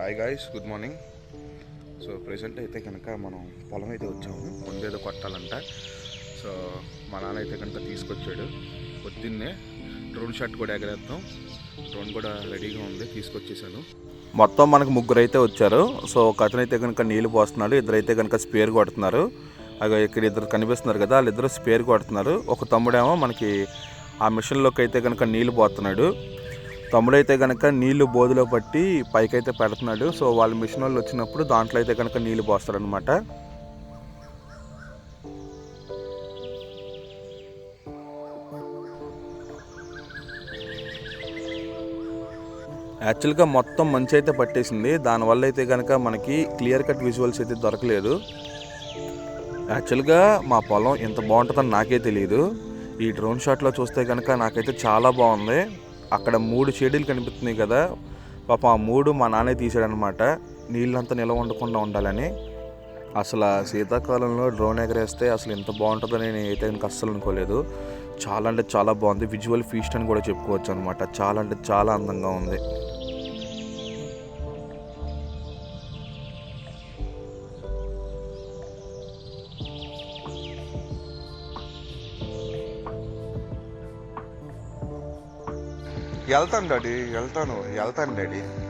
Hi guys good morning so present అయితే కనుక మనం పొలం అయితే వచ్చాము. ముందేదో కొట్టాలంట. సో మా నాన్న అయితే కనుక తీసుకొచ్చాడు. పొద్దున్నే డ్రోన్ షాట్ కూడా ఎగరేద్దాం. డ్రోన్ కూడా రెడీగా ఉంది తీసుకొచ్చేసాను. మొత్తం మనకు ముగ్గురు అయితే వచ్చారు. సో ఒక అతను అయితే కనుక నీళ్ళు పోస్తున్నాడు. ఇద్దరైతే కనుక స్పేర్ కొడుతున్నారు. అవి ఇక్కడ ఇద్దరు కనిపిస్తున్నారు కదా వాళ్ళిద్దరు స్పేర్ కొడుతున్నారు. ఒక తమ్ముడేమో మనకి ఆ మిషన్లోకి అయితే కనుక నీళ్ళు పోతున్నాడు. తమ్ముడైతే కనుక నీళ్ళు బోధిలో పట్టి పైకైతే పెడుతున్నాడు. సో వాళ్ళ మిషన్ వాళ్ళు వచ్చినప్పుడు దాంట్లో అయితే కనుక నీళ్ళు పోస్తారనమాట యాక్చువల్గా మొత్తం మంచి అయితే పట్టేసింది. దానివల్ల అయితే కనుక మనకి క్లియర్ కట్ విజువల్స్ అయితే దొరకలేదు. యాక్చువల్గా మా పొలం ఎంత బాగుంటుందని నాకే తెలియదు ఈ డ్రోన్ షాట్లో చూస్తే కనుక నాకైతే చాలా బాగుంది. అక్కడ మూడు షెడ్యూల్ కనిపిస్తున్నాయి కదా. పాప ఆ మూడు మా నాన్నే తీసాడనమాట నీళ్ళంతా నిల్వ ఉండకుండా ఉండాలని. అసలు ఆ శీతాకాలంలో డ్రోన్ ఎగరేస్తే అసలు ఎంత బాగుంటుందని నేను అయితే కనుక అస్సలు అనుకోలేదు. చాలా అంటే చాలా బాగుంది. విజువల్ ఫీస్ట్ అని కూడా చెప్పుకోవచ్చు అనమాట చాలా అంటే చాలా అందంగా ఉంది. వెళ్తాను డాడీ వెళ్తాను వెళ్తాను డాడీ.